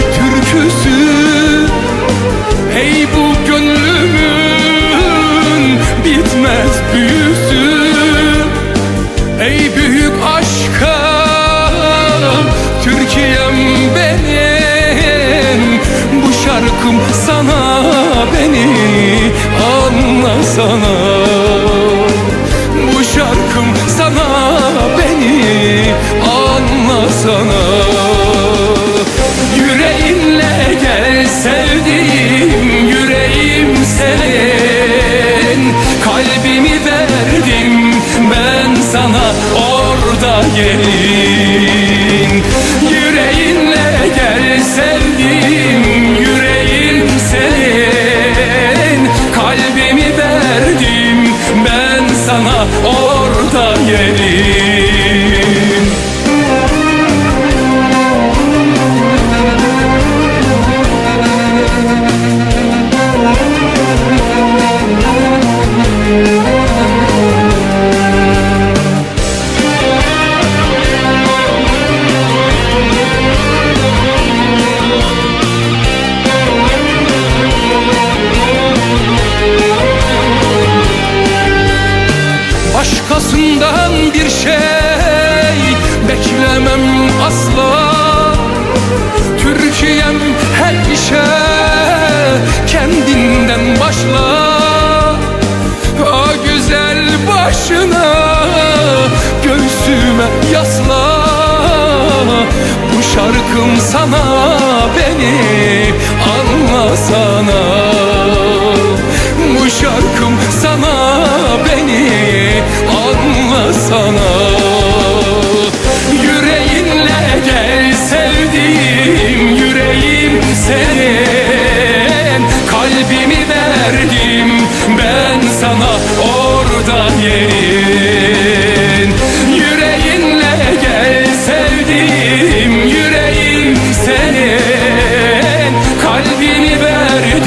türküsü. Hey bu gönlümün bitmez büyüsü. Ey büyük aşka Türkiye'm benim. Bu şarkım sana beni anlasana. Bu şarkım sana beni anlasana. Orada gelin bir şey beklemem asla. Türkiye'm her işe kendinden başla. O güzel başına göğsüme yasla. Bu şarkım sana beni anlasana senin Kalbimi verdim ben sana orada yerim